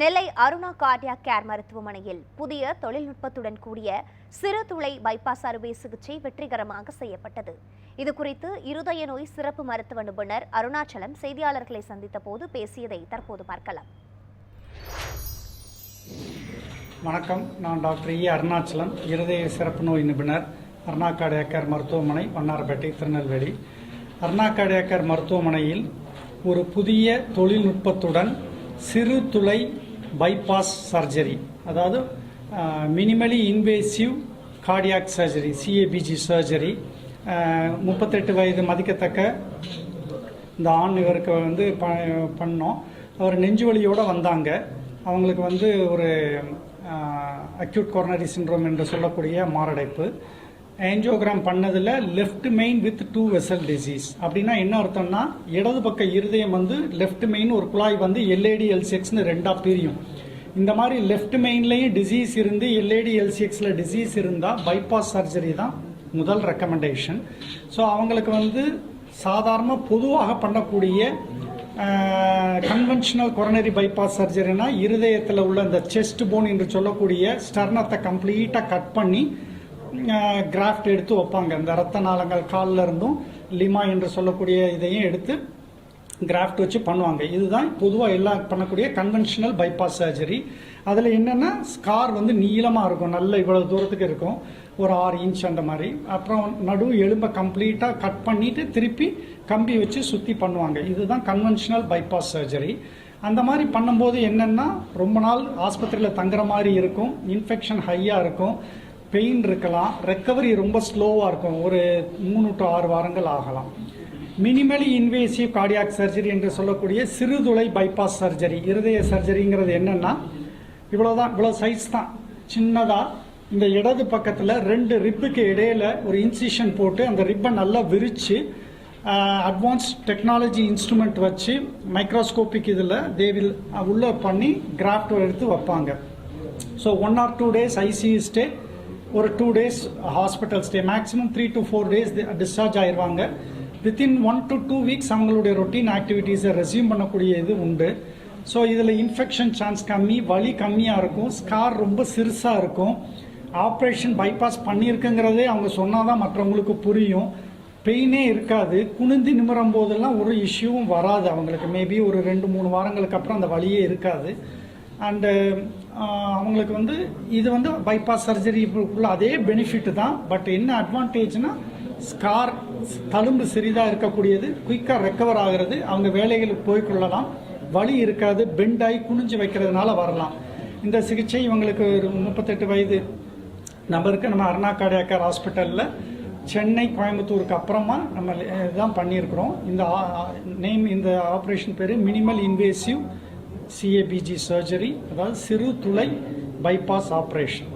நெல்லை Aruna cardia care மருத்துவமனையில் புதிய தொழில்நுட்பத்துடன் கூடிய சிறு துளை பைபாஸ் அறுவை சிகிச்சை வெற்றிகரமாக செய்யப்பட்டது. இதுகுறித்து இருதய நோய் சிறப்பு மருத்துவ நிபுணர் அருணாச்சலம் செய்தியாளர்களை சந்தித்த போது பேசியதை தற்போது பார்க்கலாம். வணக்கம். நான் டாக்டர் இ. அருணாச்சலம் இருதய சிறப்பு நோய் நிபுணர் அருணா கார்டியாக்கர் மருத்துவமனை வண்ணாரப்பேட்டை திருநெல்வேலி. அருணா கார்டியாக்கர் மருத்துவமனையில் ஒரு புதிய தொழில்நுட்பத்துடன் சிறு துளை பைபாஸ் சர்ஜரி அதாவது minimally invasive cardiac surgery CABG surgery முப்பத்தெட்டு வயது மதிக்கத்தக்க இந்த ஆண் இவருக்கு வந்து ப பண்ணோம். அவர் நெஞ்சு வலியோடு வந்தாங்க. அவங்களுக்கு வந்து ஒரு அக்யூட் கொரோனரி சிண்ட்ரோம் என்று சொல்லக்கூடிய மாரடைப்பு. ஆஞ்சியோகிராம் பண்ணதில் left main with two vessel disease அப்படின்னா என்ன அர்த்தம்னா இடது பக்க இருதயம் வந்து லெஃப்ட் மெயின் ஒரு குழாய் வந்து எல்ஏடி எல்சிஎக்ஸ்னு ரெண்டாக பிரியும். இந்த மாதிரி லெஃப்ட் மெயின்லேயும் டிசீஸ் இருந்து எல்ஏடி எல்சிஎக்ஸில் டிசீஸ் இருந்தால் பைபாஸ் சர்ஜரி தான் முதல் ரெக்கமெண்டேஷன் ஸோ அவங்களுக்கு வந்து சாதாரண பொதுவாக பண்ணக்கூடிய கன்வென்ஷனல் கொரோனரி பைபாஸ் சர்ஜரினா இருதயத்தில் உள்ள இந்த செஸ்ட் போன் என்று சொல்லக்கூடிய ஸ்டர்னத்தை கம்ப்ளீட்டாக கட் பண்ணி கிராஃப்ட் எடுத்து வைப்பாங்க. இந்த ரத்த நாளங்கள் காலில் இருந்தும் லிமா என்று சொல்லக்கூடிய இதையும் எடுத்து கிராஃப்ட் வச்சு பண்ணுவாங்க. இதுதான் பொதுவாக எல்லாம் பண்ணக்கூடிய கன்வென்ஷனல் பைபாஸ் சர்ஜரி அதில் என்னென்னா ஸ்கார் வந்து நீளமாக இருக்கும். நல்ல இவ்வளோ தூரத்துக்கு இருக்கும். ஒரு ஆறு இன்ச் அந்த மாதிரி. அப்புறம் நடு எலும்பை கம்ப்ளீட்டாக கட் பண்ணிவிட்டு திருப்பி கம்பி வச்சு சுற்றி பண்ணுவாங்க. இதுதான் கன்வென்ஷனல் பைபாஸ் சர்ஜரி அந்த மாதிரி பண்ணும்போது என்னென்னா ரொம்ப நாள் ஆஸ்பத்திரியில் தங்குற மாதிரி இருக்கும். இன்ஃபெக்ஷன் ஹையாக இருக்கும். பெயின் இருக்கலாம். ரெக்கவரி ரொம்ப ஸ்லோவாக இருக்கும். ஒரு மூணு டு ஆறு வாரங்கள் ஆகலாம். மினிமலி இன்வேசிவ் கார்டியாக் சர்ஜரி என்று சொல்லக்கூடிய சிறுதுளை பைபாஸ் சர்ஜரி இருதய சர்ஜரிங்கிறது என்னென்னா இவ்வளோதான் இவ்வளோ சைஸ் தான். சின்னதாக இந்த இடது பக்கத்தில் ரெண்டு ரிப்புக்கு இடையில ஒரு இன்சிஷன் போட்டு அந்த ரிப்பை நல்லா விரித்து அட்வான்ஸ் டெக்னாலஜி இன்ஸ்ட்ருமெண்ட் வச்சு மைக்ரோஸ்கோபிக் இதில் தேவில் உள்ளே பண்ணி கிராஃப்ட் எடுத்து வைப்பாங்க. So one or two days ICU stay ஒரு two days hospital stay maximum three to four days discharge ஆயிடுவாங்க within one to two weeks அவங்களுடைய ரொட்டீன் ஆக்டிவிட்டீஸை ரெசியூம் பண்ணக்கூடிய இது உண்டு. ஸோ இதில் இன்ஃபெக்ஷன் சான்ஸ் கம்மி வலி கம்மியாக இருக்கும். ஸ்கார் ரொம்ப சிறுசாக இருக்கும். ஆப்ரேஷன் பைபாஸ் பண்ணியிருக்குங்கிறதே அவங்க சொன்னால் தான் மற்றவங்களுக்கு புரியும். பெயினே இருக்காது. குனிந்து நிமிரும் போதெல்லாம் ஒரு இஷ்யூவும் வராது அவங்களுக்கு. மேபி ஒரு ரெண்டு மூணு வாரங்களுக்கு அப்புறம் அந்த வழியே இருக்காது. அண்டு uh, அவங்களுக்கு வந்து இது வந்து பைபாஸ் சர்ஜரி உள்ள அதே பெனிஃபிட் தான். பட் என்ன அட்வான்டேஜ்னா ஸ்கார் தழும்பு சிறிதாக இருக்கக்கூடியது குயிக்காக ரெக்கவர் ஆகிறது அவங்க வேலைகளுக்கு போய்கொள்ளலாம் வலி இருக்காது பெண்டாகி குனிஞ்சு வைக்கிறதுனால வரலாம். இந்த சிகிச்சை இவங்களுக்கு ஒரு முப்பத்தெட்டு வயது நபருக்கு நம்ம அருணா கார்டியாக்கர் ஹாஸ்பிட்டலில் சென்னை கோயம்புத்தூருக்கு அப்புறமா நம்ம இதுதான் பண்ணியிருக்கிறோம். இந்த uh, நேம் இந்த ஆப்ரேஷன் பேர் மினிமல் இன்வேசிவ் சிஏபிஜி சர்ஜரி அதாவது சிறு துளை பைபாஸ் ஆப்ரேஷன்